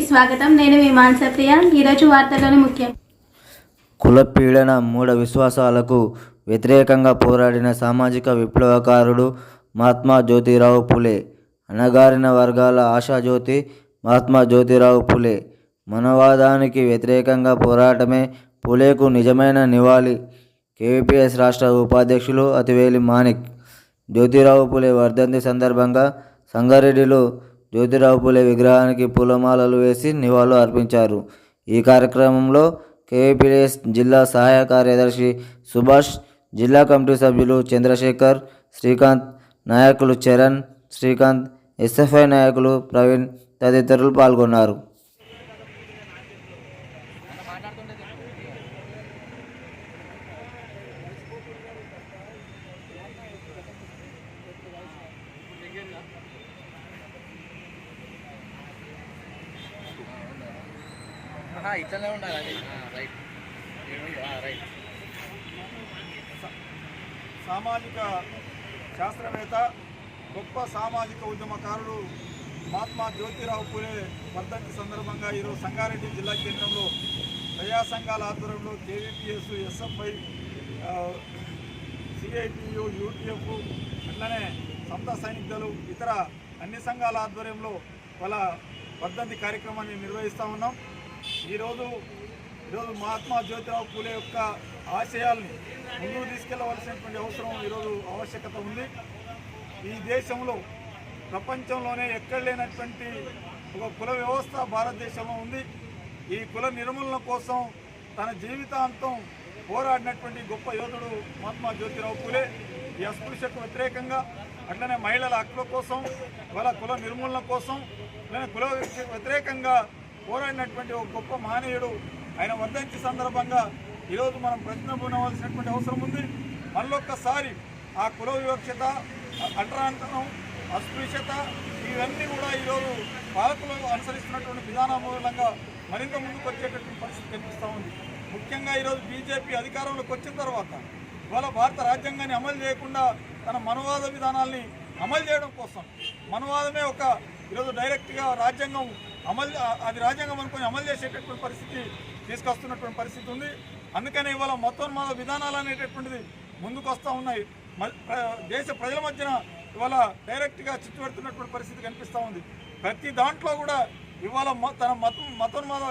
స్వాగతం. నేను మీ మాన్సప్రియ ఈరోజు వార్తలోని ముఖ్యం. కుల పీడన మూఢ విశ్వాసాలకు వ్యతిరేకంగా పోరాడిన సామాజిక విప్లవకారుడు మహాత్మా జ్యోతిరావు పులే అణగారిన వర్గాల ఆశాజ్యోతి మహాత్మా జ్యోతిరావు పులే. మనవాదానికి వ్యతిరేకంగా పోరాటమే పులేకు నిజమైన నివాళి. కేవీపీఎస్ రాష్ట్ర ఉపాధ్యక్షులు అతివేలి మాణిక్ జ్యోతిరావు పులే వర్ధంతి సందర్భంగా సంగారెడ్డిలో జ్యోతిరావు పూలే విగ్రహానికి పూలమాలలు వేసి నివాళులు అర్పించారు. ఈ కార్యక్రమంలో కేవీపీఎస్ జిల్లా సహాయ కార్యదర్శి సుభాష్ జిల్లా కమిటీ సభ్యులు చంద్రశేఖర్ శ్రీకాంత్ నాయకులు చరణ్ శ్రీకాంత్ ఎస్ఎఫ్ఐ నాయకులు ప్రవీణ్ తదితరులు పాల్గొన్నారు. ఇట్లనే ఉండాలి రైట్ రైట్ సామాజిక శాస్త్రవేత్త గొప్ప సామాజిక ఉద్యమకారుడు మహాత్మా జ్యోతిరావు పూలే వర్ధంతి సందర్భంగా ఈరోజు సంగారెడ్డి జిల్లా కేంద్రంలో ప్రజా సంఘాల ఆధ్వర్యంలో కేవీపీఎస్ ఎస్ఎఫ్ఐ సిఐటియు యూటీఎఫ్ అట్లనే సంత సైనికులు ఇతర అన్ని సంఘాల ఆధ్వర్యంలో వాళ్ళ వర్ధంతి కార్యక్రమాన్ని నిర్వహిస్తూ ఉన్నాం. ఈరోజు ఈరోజు మహాత్మా జ్యోతిరావు పూలే యొక్క ఆశయాల్ని ముందుకు తీసుకెళ్ళవలసినటువంటి అవసరం ఈరోజు ఆవశ్యకత ఉంది. ఈ దేశంలో ప్రపంచంలోనే ఎక్కడ లేనటువంటి ఒక కుల వ్యవస్థ భారతదేశంలో ఉంది. ఈ కుల నిర్మూలన కోసం తన జీవితాంతం పోరాడినటువంటి గొప్ప యోధుడు మహాత్మా జ్యోతిరావు పూలే. ఈ అస్పృశ్యకు వ్యతిరేకంగా అట్లనే మహిళల హక్కుల కోసం వాళ్ళ కుల నిర్మూలన కోసం అట్లనే కుల వ్యతిరేకంగా పోరాడినటువంటి ఒక గొప్ప మహనీయుడు. ఆయన వర్ధంతి సందర్భంగా ఈరోజు మనం ప్రశ్నబూనవలసినటువంటి అవసరం ఉంది. మళ్ళొక్కసారి ఆ కుల వివక్షత అంటరాంతనం అస్పృశ్యత ఇవన్నీ కూడా ఈరోజు పాలకులు అనుసరిస్తున్నటువంటి విధానం మూలంగా మరింత ముందుకు వచ్చేటటువంటి పరిస్థితి కనిపిస్తూ ఉంది. ముఖ్యంగా ఈరోజు బీజేపీ అధికారంలోకి వచ్చిన తర్వాత ఇవాళ భారత రాజ్యాంగాన్ని అమలు చేయకుండా తన మనవాద విధానాల్ని అమలు చేయడం కోసం మనవాదమే ఒక ఈరోజు డైరెక్ట్గా రాజ్యాంగం అమలు అది రాజ్యాంగం అనుకుని అమలు చేసేటటువంటి పరిస్థితి తీసుకొస్తున్నటువంటి పరిస్థితి ఉంది. అందుకని ఇవాళ మతోన్మాద విధానాలు అనేటటువంటిది ముందుకు వస్తూ ఉన్నాయి. మ- దేశ ప్రజల మధ్యన ఇవాళ డైరెక్ట్గా చిచ్చుపెడుతున్నటువంటి పరిస్థితి కనిపిస్తూ ఉంది. ప్రతి దాంట్లో కూడా ఇవాళ మ- తన మతం మతోన్మాద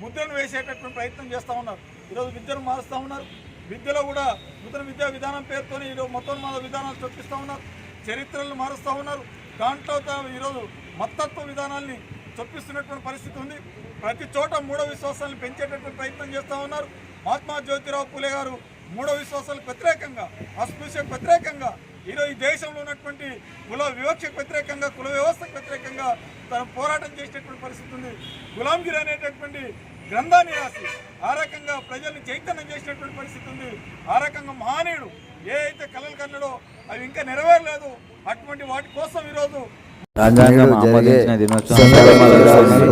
ముద్రను వేసేటటువంటి ప్రయత్నం చేస్తూ ఉన్నారు. ఈరోజు విద్యను మారుస్తూ ఉన్నారు. విద్యలో కూడా నూతన విద్యా విధానం పేరుతోనే ఈరోజు మతోన్మాద విధానాలు చొప్పిస్తూ ఉన్నారు. చరిత్రలను మారుస్తూ ఉన్నారు. దాంట్లో ఈరోజు మతత్వ విధానాల్ని చొప్పిస్తున్నటువంటి పరిస్థితి ఉంది. ప్రతి చోట మూడో విశ్వాసాలను పెంచేటటువంటి ప్రయత్నం చేస్తూ ఉన్నారు. మహాత్మా జ్యోతిరావు పూలే గారు మూడో విశ్వాసాలకు వ్యతిరేకంగా అస్పృశ్యకు వ్యతిరేకంగా ఈరోజు ఈ దేశంలో ఉన్నటువంటి కుల వివక్షకు వ్యతిరేకంగా కుల వ్యవస్థకు వ్యతిరేకంగా తన పోరాటం చేసేటటువంటి పరిస్థితి ఉంది. గులాంగిరి అనేటటువంటి గ్రంథాన్ని రాసి ఆ రకంగా ప్రజల్ని చైతన్యం చేసినటువంటి పరిస్థితి ఉంది. ఆ రకంగా మహనీయుడు ఏ అయితే కలలు కన్నాడో అవి ఇంకా నెరవేరలేదు. అటువంటి వాటి కోసం ఈరోజు రాజ్యాంగం ఆమోదించిన దినోత్సవం